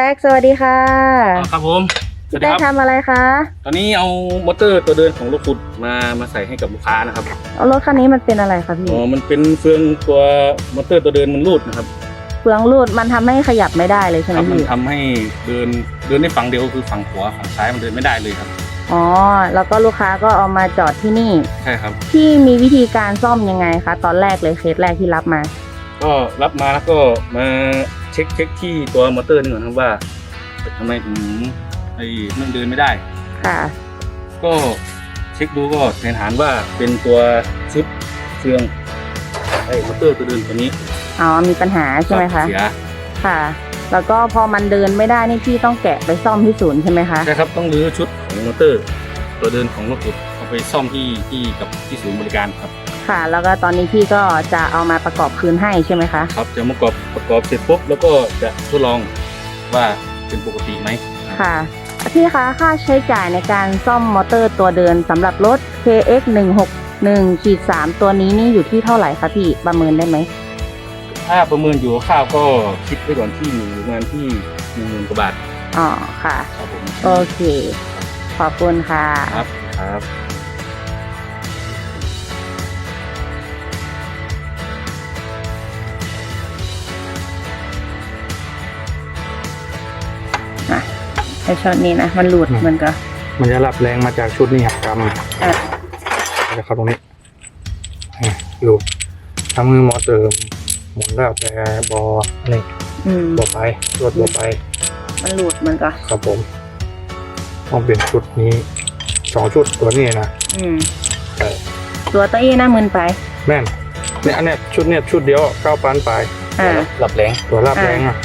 แท็กสวัสดีค่ะอ๋อครับผมสพี่วัสดีแท็กครับทำอะไรคะ ตอนนี้เอามอเตอร์ตัวเดินของรถขุดมามาใส่ให้กับลูกค้านะครับเอารถคันนี้มันเป็นอะไรคะพี่อ๋อมันเป็นเฟืองตัวมอเตอร์ตัวเดินมันรูดนะครับเฟืองรูดมันทำให้ขยับไม่ได้เลยใช่ไหคมรับมันพี่ทำให้เดินเดินได้ฝั่งเดียวคือฝั่งขวาฝั่งซ้ายมันเดินไม่ได้เลยครับอ๋อแล้วก็ลูกค้าก็เอามาจอดที่นี่ใช่ครับพี่มีวิธีการซ่อมยังไงคะตอนแรกเลยเคสแรกที่รับมา ก็รับมาแล้วก็มาเช็คเช็คที่ตัวมอเตอร์นี่ก่อนครับว่าทำไมถึงไอ้มันเดินไม่ได้ ค่ะ ก็เช็คดูก็สันนิษฐานว่าเป็นตัวชุดเฟืองไอ้มอเตอร์ตัวเดินตัวนี้อ๋อมีปัญหาใช่ไหมคะเสียค่ะ แล้วก็พอมันเดินไม่ได้นี่พี่ต้องแกะไปซ่อมที่ศูนย์ใช่ไหมคะใช่ครับต้องรื้อชุดของมอเตอร์ ตัวเดินของรถขุดเอาไปซ่อมที่ที่กับที่ศูนย์บริการครับ ค่ะ แล้วก็ตอนนี้พี่ก็จะเอามาประกอบคืนให้ใช่ไหมคะ ครับจะประกอบประกอบเสร็จปุ๊บแล้วก็จะทดลองว่าเป็นปกติไหมค่ะพี่คะค่าใช้จ่ายในการซ่อมมอเตอร์ตัวเดินสำหรับรถ KX 1 6 1ขีด3ตัวนี้นี่อยู่ที่เท่าไหร่คะพี่ประเมินได้ไหมถ้าประเมินอยู่คร่าวๆก็คิดไว้ก่อนที่อยู่ประมาณที่หนึ่งหมื่นกว่าบาทอ๋อค่ะ ครับผมโอเค ขอบคุณค่ะ ครับครับ ไอช็อตนี้นะมันหลุดอืมมันก็ มันจะรับแรงมาจากชุดนี้ครับกำอะจะเข้าตรงนี้นี่ลูกทำมือหมอเติม หมุนแล้วแต่บอนี่อืมบอไปรถบอไป มันหลุดมันก็ ครับผมต้องเป็นชุดนี้สองชุดตัวนี้นะอืมแต่ตัวเต้หน้ามึนไป แม่นเนี่ยอันเนี้ยชุดเนี้ยชุดเดียวเก้าพันไปอ่ารับแรงตัวรับอ่าแรงอะ